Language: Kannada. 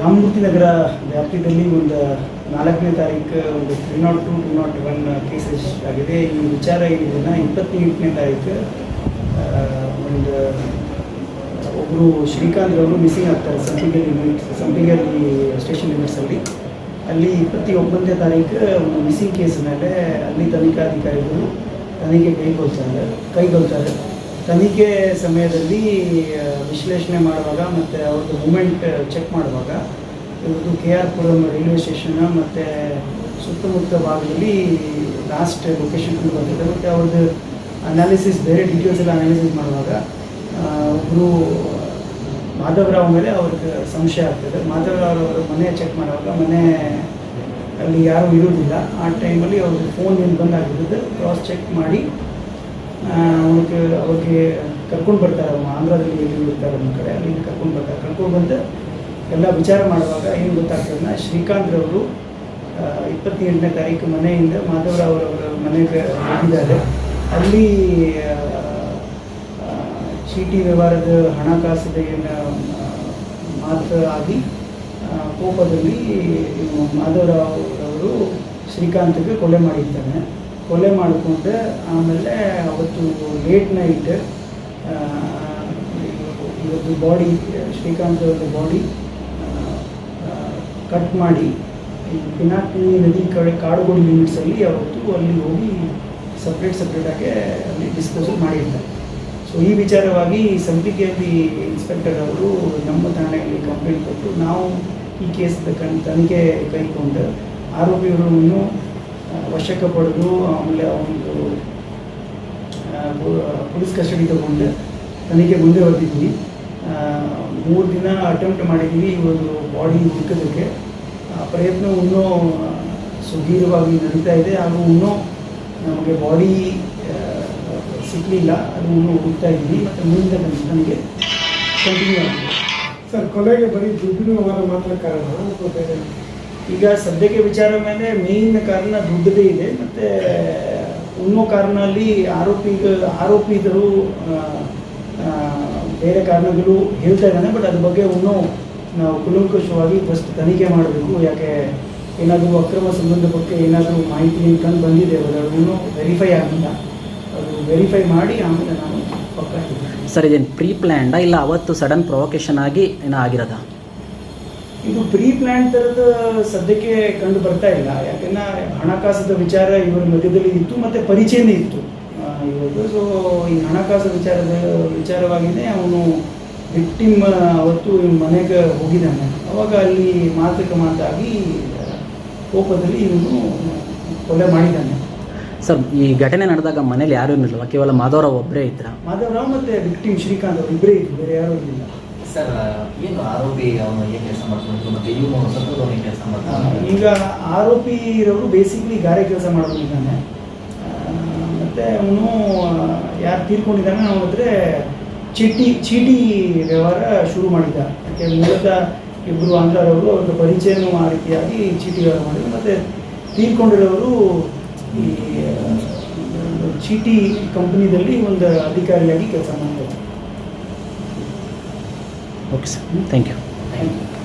Ramamurthy Nagar ವ್ಯಾಪ್ತಿಯಲ್ಲಿ ಒಂದು ನಾಲ್ಕನೇ ತಾರೀಕು ಒಂದು three naught two two naught one cases ಆಗಿದೆ. ಈ ವಿಚಾರ ಏನಿದೆ ಇಪ್ಪತ್ತೆಂಟನೇ ತಾರೀಕು ಒಂದು ಒಬ್ಬರು ಶ್ರೀಕಾಂತ್ ಅವರು ಮಿಸ್ಸಿಂಗ್ ಆಗ್ತಾರೆ ಸಂಪಿಗೆ ಲಿಮಿಟ್ ಸಂಪಿಗೆಯಲ್ಲಿ ಸ್ಟೇಷನ್ ಲಿಮಿಟ್ಸಲ್ಲಿ ಅಲ್ಲಿ. ಇಪ್ಪತ್ತೊಂಬತ್ತನೇ ತಾರೀಕು ಒಂದು ಮಿಸ್ಸಿಂಗ್ ಕೇಸ್ ಮೇಲೆ ಅಲ್ಲಿ ತನಿಖಾಧಿಕಾರಿಗಳು ತನಿಖೆ ಕೈಗೊಳ್ತಾರೆ ಕೈಗೊಳ್ತಾರೆ. ತನಿಖೆ ಸಮಯದಲ್ಲಿ ವಿಶ್ಲೇಷಣೆ ಮಾಡುವಾಗ ಮತ್ತು ಅವ್ರದ್ದು ಮೂಮೆಂಟ್ ಚೆಕ್ ಮಾಡುವಾಗ ಇವ್ರದ್ದು K R Puram railway station ಮತ್ತು ಸುತ್ತಮುತ್ತ ಭಾಗದಲ್ಲಿ ಲಾಸ್ಟ್ ಲೊಕೇಶನ್ ಬಂದಿದೆ. ಮತ್ತು ಅವ್ರದ್ದು ಅನಾಲಿಸಿಸ್ ಬೇರೆ ಡೀಟೇಲ್ಸ್ ಎಲ್ಲ ಅನಾಲಿಸಿಸ್ ಮಾಡುವಾಗ ಒಬ್ಬರು ಮಾಧವರಾವ್ ಮೇಲೆ ಅವ್ರಿಗೆ ಸಂಶಯ ಆಗ್ತದೆ. ಮಾಧವರಾವ್ ಅವರು ಮನೆ ಚೆಕ್ ಮಾಡುವಾಗ ಮನೆ ಅಲ್ಲಿ ಯಾರೂ ಇರೋದಿಲ್ಲ ಆ ಟೈಮಲ್ಲಿ ಅವ್ರದ್ದು ಫೋನ್ ಏನು ಬಂದಾಗಿರೋದು. ಕ್ರಾಸ್ ಚೆಕ್ ಮಾಡಿ ಅವ್ರಿಗೆ ಅವ್ರಿಗೆ ಕರ್ಕೊಂಡು ಬರ್ತಾರೆ ಅವ್ನು ಆಂಧ್ರದಲ್ಲಿ ಎಲ್ಲಿ ಇರ್ತಾರೆ ನಮ್ಮ ಕಡೆ ಅಲ್ಲಿ ಕರ್ಕೊಂಡು ಬರ್ತಾರೆ. ಕರ್ಕೊಂಡು ಬಂದು ಎಲ್ಲ ವಿಚಾರ ಮಾಡುವಾಗ ಏನು ಗೊತ್ತಾಗ್ತದೆ ಶ್ರೀಕಾಂತ್ ಅವರು ಇಪ್ಪತ್ತೆಂಟನೇ ತಾರೀಕು ಮನೆಯಿಂದ ಮಾಧವರಾವ್ ಅವರ ಮನೆಗೆ ಹೋಗಿದ್ದಾರೆ. ಅಲ್ಲಿ ಚೀಟಿ ವ್ಯವಹಾರದ ಹಣಕಾಸಿನ ಏನು ಆ, ಮಾತು ಆಗಿ ಕೋಪದಲ್ಲಿ ಮಾಧವರಾವ್ ಅವರು ಶ್ರೀಕಾಂತ್ಗೆ ಕೊಲೆ ಮಾಡಿರ್ತಾನೆ ಕೊಲೆ ಮಾಡಿಕೊಂಡೆ. ಆಮೇಲೆ ಅವತ್ತು ಲೇಟ್ ನೈಟ್ ಇವತ್ತು ಬಾಡಿ ಶ್ರೀಕಾಂತ್ ಅವರ ಬಾಡಿ ಕಟ್ ಮಾಡಿ. ಪಿನಾಕಿನಿ ನದಿ ಕಡೆ ಕಾಡುಗೋಡಿ ಲಿಮಿಟ್ಸಲ್ಲಿ ಅವತ್ತು ಅಲ್ಲಿ ಹೋಗಿ ಸಪ್ರೇಟ್ ಸಪ್ರೇಟಾಗಿ ಅಲ್ಲಿ ಡಿಸ್ಪೋಸಲ್ ಮಾಡಿರ್ತಾರೆ. ಸೊ ಈ ವಿಚಾರವಾಗಿ ಸಂಪಿಗೆಯಲ್ಲಿ ಇನ್ಸ್ಪೆಕ್ಟರ್ ಅವರು ನಮ್ಮ ಠಾಣೆಯಲ್ಲಿ ಕಂಪ್ಲೇಂಟ್ ಕೊಟ್ಟು ನಾವು ಈ ಕೇಸ್ ತಕ್ಕಂಥ ತನಿಖೆ ಕೈಗೊಂಡು ಆರೋಪಿಗಳನ್ನು ವಶಕ್ಕೆ ಪಡೆದು ಆಮೇಲೆ ಒಂದು ಪೊಲೀಸ್ ಕಸ್ಟಡಿ ತಗೊಂಡು. ತನಿಖೆ ಮುಂದೆ ಹೊರಟಿದ್ವಿ ಮೂರು ದಿನ ಅಟೆಂಪ್ಟ್ ಮಾಡಿದ್ವಿ ಒಂದು ಬಾಡಿ ಹುಡುಕೋದಕ್ಕೆ. ಪ್ರಯತ್ನ ಇನ್ನೂ ಸುದೀರ್ಘವಾಗಿ ನಡೀತಾ ಇದೆ. ಹಾಗೂ ಇನ್ನೂ ನಮಗೆ ಬಾಡಿ ಸಿಗಲಿಲ್ಲ ಅದು ಇನ್ನೂ ಹುಡುಕ್ತಾ ಇದ್ವಿ ಮತ್ತು ಮುಂದಿನ ನನಗೆ ಕಂಟಿನ್ಯೂ ಆಗಿದೆ. ಸರ್, ಕೊಲೆಗೆ ಬರೀ ದುಡ್ಡಿನ ವ್ಯವಹಾರ ಮಾತ್ರ ಕಾರಣ ಬೇರೆ. ಈಗ ಸದ್ಯಕ್ಕೆ ವಿಚಾರ ಮೇಲೆ ಮೇನ್ ಕಾರಣ ದುಡ್ಡದೇ ಇದೆ. ಮತ್ತು ಇನ್ನೂ ಕಾರಣಲ್ಲಿ ಆರೋಪಿಗ ಆರೋಪಿಗಳು ಬೇರೆ ಕಾರಣಗಳು ಹೇಳ್ತಾ ಇದ್ದಾನೆ. ಬಟ್ ಅದ್ರ ಬಗ್ಗೆ ಇನ್ನೂ ನಾವು ಕುಲಂಕುಷವಾಗಿ ಫಸ್ಟ್ ತನಿಖೆ ಮಾಡಬೇಕು. ಯಾಕೆ, ಏನಾದರೂ ಅಕ್ರಮ ಸಂಬಂಧ ಬಗ್ಗೆ ಏನಾದರೂ ಮಾಹಿತಿ ಕಂಡು ಬಂದಿದೆ. ಅದು ಇನ್ನೂ ವೆರಿಫೈ ಆಗಿಲ್ಲ ಅದು ವೆರಿಫೈ ಮಾಡಿ ಆಮೇಲೆ ನಾನು ಪಕ್ಕ. ಸರ್, ಇದೇನು ಪ್ರೀ ಪ್ಲ್ಯಾಂಡಾ ಇಲ್ಲ ಅವತ್ತು ಸಡನ್ ಪ್ರೊವೊಕೇಶನ್ ಆಗಿ ಏನೋ ಆಗಿರೋದ? ಇದು ಪ್ರೀ ಪ್ಲಾನ್ ಥರದ ಸದ್ಯಕ್ಕೆ ಕಂಡು ಬರ್ತಾ ಇಲ್ಲ. ಯಾಕಂದ್ರೆ ಹಣಕಾಸದ ವಿಚಾರ ಇವರ ಮಧ್ಯದಲ್ಲಿ ಇತ್ತು ಮತ್ತು ಪರಿಚಯನೇ ಇತ್ತು. ಇವತ್ತು ಸೊ ಈ ಹಣಕಾಸು ವಿಚಾರದ ವಿಚಾರವಾಗಿಯೇ ಅವನು ವಿಕ್ಟಿಮ್ ಅವತ್ತು ನಿಮ್ಮ ಮನೆಗೆ ಹೋಗಿದ್ದಾನೆ. ಅವಾಗ ಅಲ್ಲಿ ಮಾತುಕ ಮಾತಾಗಿ ಕೋಪದಲ್ಲಿ ಇವನು ಕೊಲೆ ಮಾಡಿದ್ದಾನೆ. ಸರ್ ಈ ಘಟನೆ ನಡೆದಾಗ ಮನೇಲಿ ಯಾರೂ ಇರಲಿಲ್ಲ? ಕೇವಲ ಮಾಧವರಾವ್ ಒಬ್ಬರೇ ಇದ್ರ? ಮಾಧವರಾವ್ ಮತ್ತು ವಿಕ್ಟಿಮ್ ಶ್ರೀಕಾಂತ್ ಅವರು ಇಬ್ಬರೇ ಇದ್ರು. ಬೇರೆ ಯಾರೂ ಇರಲಿಲ್ಲ. ಸರ್ ಏನು ಆರೋಪಿ ಅವನು ಕೆಲಸ ಮತ್ತೆ ಅವನಿಗೆ ಈಗ ಆರೋಪಿರವರು ಬೇಸಿಕ್ಲಿ ಗಾರೆ ಕೆಲಸ ಮಾಡ್ಕೊಂಡಿದ್ದಾನೆ. ಮತ್ತು ಅವನು ಯಾರು ತೀರ್ಕೊಂಡಿದ್ದಾನೆ ಅವನ ಹತ್ರ ಚೀಟಿ ಚೀಟಿ ವ್ಯವಹಾರ ಶುರು ಮಾಡಿದ್ದ. ಯಾಕೆ ಮೂಲತಃ ಇಬ್ಬರು ಆಂಧ್ರರವರು ಅವ್ರ ಪರಿಚಯನೂ ಆ ರೀತಿಯಾಗಿ ಚೀಟಿ ವ್ಯವಹಾರ ಮಾಡಿದ್ರು. ಮತ್ತು ತೀರ್ಕೊಂಡಿರೋರು ಈ ಚೀಟಿ ಕಂಪನಿದಲ್ಲಿ ಒಂದು ಅಧಿಕಾರಿಯಾಗಿ ಕೆಲಸ ಮಾಡ್ತಾರೆ. okay sir thank you thank you